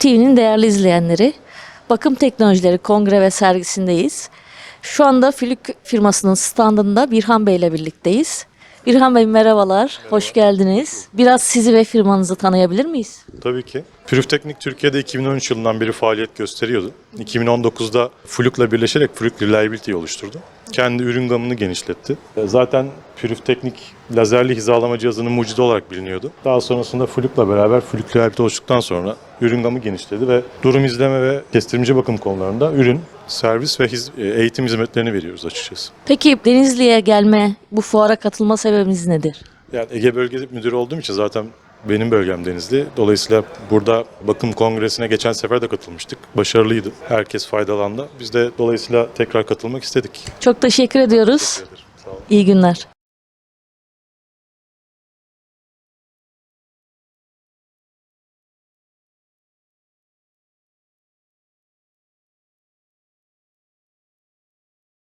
TV'nin değerli izleyenleri, Bakım Teknolojileri Kongre ve Sergisi'ndeyiz. Şu anda Flük firmasının standında Birhan Bey ile birlikteyiz. Birhan Bey merhabalar, hoş geldiniz. Biraz sizi ve firmanızı tanıyabilir miyiz? Tabii ki. Pürüfteknik Türkiye'de 2013 yılından beri faaliyet gösteriyordu. 2019'da Fluk'la birleşerek Fluk Reliability'yi oluşturdu. Kendi ürün gamını genişletti. E, Zaten Pürüfteknik lazerli hizalama cihazının mucidi olarak biliniyordu. Daha sonrasında Fluk'la beraber Fluk Reliability oluştuktan sonra ürün gamı genişledi ve durum izleme ve kestirmeci bakım konularında ürün, servis ve hiz- e, eğitim hizmetlerini veriyoruz açıkçası. Peki Denizli'ye gelme, bu fuara katılma sebebimiz nedir? Yani Ege Bölge Müdürü olduğum için zaten benim bölgem Denizli. Dolayısıyla burada bakım kongresine geçen sefer de katılmıştık. Başarılıydı. Herkes faydalandı. Biz de dolayısıyla tekrar katılmak istedik. Çok teşekkür ediyoruz. Teşekkür ederim. İyi günler.